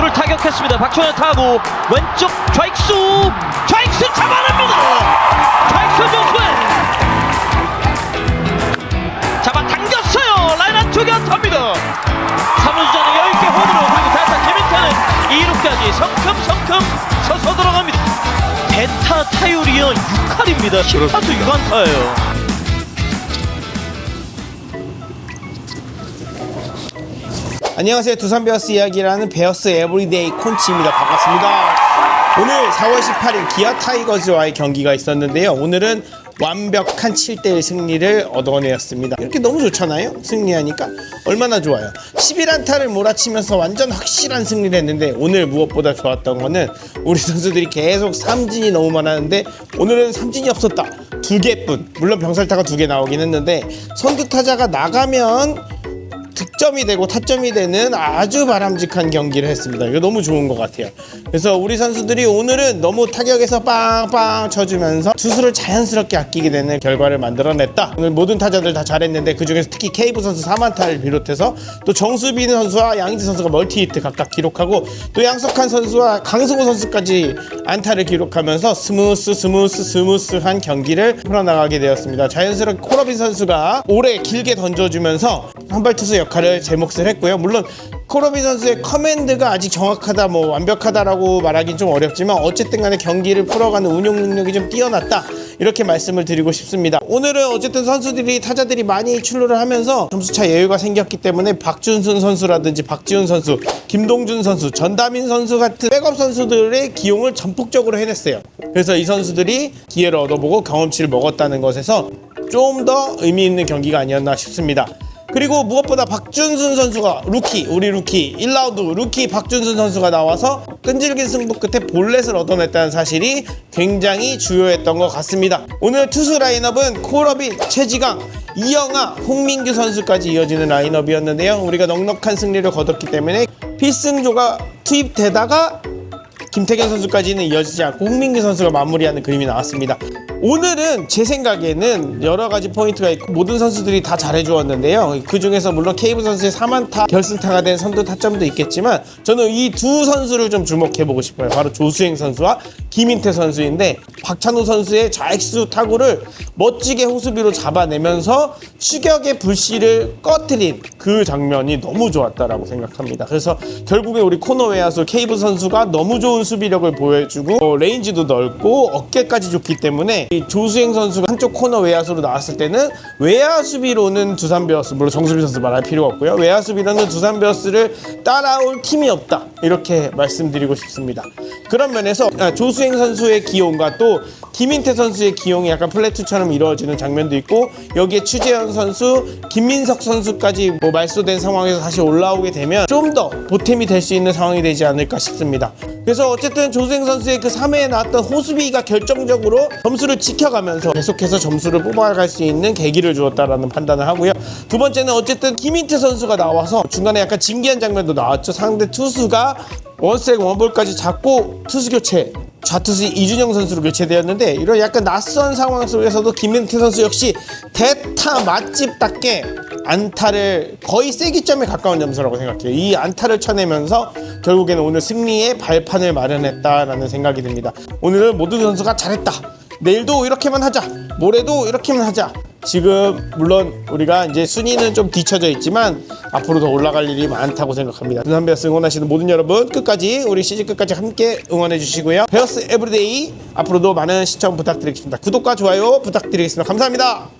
타구를 타격했습니다. 박준현 타구 왼쪽 좌익수 좌익수 잡아냅니다. 좌익수 조수현 잡아 당겼어요. 라인 안쪽에 안타입니다. 3루주자는 여유있게 홈으로 그리고 대타 김인태는 2루까지 성큼성큼 서서 들어갑니다. 대타 타율이요 6할입니다. 10타수 6안타예요. 안녕하세요. 두산 베어스 이야기라는 베어스 에브리데이 콘치입니다. 반갑습니다. 오늘 4월 18일 기아 타이거즈와의 경기가 있었는데요. 오늘은 완벽한 7대1 승리를 얻어내었습니다. 이렇게 너무 좋잖아요. 승리하니까 얼마나 좋아요. 11안타를 몰아치면서 완전 확실한 승리를 했는데 오늘 무엇보다 좋았던 거는 우리 선수들이 계속 삼진이 너무 많았는데 오늘은 삼진이 없었다. 두 개뿐. 물론 병살타가 두 개 나오긴 했는데 선두 타자가 나가면 득점이 되고 타점이 되는 아주 바람직한 경기를 했습니다. 이거 너무 좋은 것 같아요. 그래서 우리 선수들이 오늘은 너무 타격에서 빵빵 쳐주면서 투수를 자연스럽게 아끼게 되는 결과를 만들어냈다. 오늘 모든 타자들 다 잘했는데 그 중에서 특히 케이브 선수 3안타를 비롯해서 또 정수빈 선수와 양희지 선수가 멀티 히트 각각 기록하고 또 양석환 선수와 강승호 선수까지 안타를 기록하면서 스무스 스무스 스무스한 경기를 풀어나가게 되었습니다. 자연스럽게 코러빈 선수가 오래 길게 던져주면서 한발 투수 역할을 제 몫을 했고요. 물론 코러빈 선수의 커맨드가 아직 정확하다, 뭐 완벽하다라고 말하긴 좀 어렵지만 어쨌든 간에 경기를 풀어가는 운용 능력이 좀 뛰어났다. 이렇게 말씀을 드리고 싶습니다. 오늘은 어쨌든 선수들이 타자들이 많이 출루를 하면서 점수차 여유가 생겼기 때문에 박준순 선수라든지 박지훈 선수, 김동준 선수, 전다민 선수 같은 백업 선수들의 기용을 전폭적으로 해냈어요. 그래서 이 선수들이 기회를 얻어보고 경험치를 먹었다는 것에서 좀 더 의미 있는 경기가 아니었나 싶습니다. 그리고 무엇보다 박준순 선수가 루키 우리 루키 1라운드 루키 박준순 선수가 나와서 끈질긴 승부 끝에 볼넷을 얻어냈다는 사실이 굉장히 주요했던 것 같습니다. 오늘 투수 라인업은 코러비, 최지강, 이영아, 홍민규 선수까지 이어지는 라인업이었는데요. 우리가 넉넉한 승리를 거뒀기 때문에 필승조가 투입되다가 김태경 선수까지는 이어지지 않고 홍민기 선수가 마무리하는 그림이 나왔습니다. 오늘은 제 생각에는 여러 가지 포인트가 있고 모든 선수들이 다 잘해주었는데요. 그 중에서 물론 케이브 선수의 3안타 결승타가 된 선두 타점도 있겠지만 저는 이 두 선수를 좀 주목해보고 싶어요. 바로 조수행 선수와 김인태 선수인데 박찬호 선수의 좌익수 타구를 멋지게 호수비로 잡아내면서 추격의 불씨를 꺼트린 그 장면이 너무 좋았다라고 생각합니다. 그래서 결국에 우리 코너 외야수 케이브 선수가 너무 좋은 수비력을 보여주고 어, 레인지도 넓고 어깨까지 좋기 때문에 이 조수행 선수가 한쪽 코너 외야수로 나왔을 때는 외야 수비로는 두산 베어스 물론 정수빈 선수 말할 필요가 없고요. 외야 수비로는 두산 베어스를 따라올 팀이 없다 이렇게 말씀드리고 싶습니다. 그런 면에서 아, 조수행 선수의 기용과 또 김인태 선수의 기용이 약간 플래투처럼 이루어지는 장면도 있고 여기에 추재현 선수, 김민석 선수까지 뭐 말소된 상황에서 다시 올라오게 되면 좀 더 보탬이 될 수 있는 상황이 되지 않을까 싶습니다. 그래서 어쨌든 조수행 선수의 그 3회에 나왔던 호수비가 결정적으로 점수를 지켜가면서 계속해서 점수를 뽑아갈 수 있는 계기를 주었다라는 판단을 하고요. 두 번째는 어쨌든 김인태 선수가 나와서 중간에 약간 진기한 장면도 나왔죠. 상대 투수가 원스트라이크 원볼까지 잡고 투수 교체 좌투수 이준영 선수로 교체되었는데 이런 약간 낯선 상황 속에서도 김민태 선수 역시 대타 맛집답게 안타를 거의 세기점에 가까운 점수라고 생각해요. 이 안타를 쳐내면서 결국에는 오늘 승리의 발판을 마련했다라는 생각이 듭니다. 오늘은 모든 선수가 잘했다. 내일도 이렇게만 하자. 모레도 이렇게만 하자. 지금 물론 우리가 이제 순위는 좀 뒤쳐져 있지만 앞으로 더 올라갈 일이 많다고 생각합니다. 두산 베어스 응원하시는 모든 여러분 끝까지 우리 시즌 끝까지 함께 응원해 주시고요. 베어스 에브리데이 앞으로도 많은 시청 부탁드리겠습니다. 구독과 좋아요 부탁드리겠습니다. 감사합니다.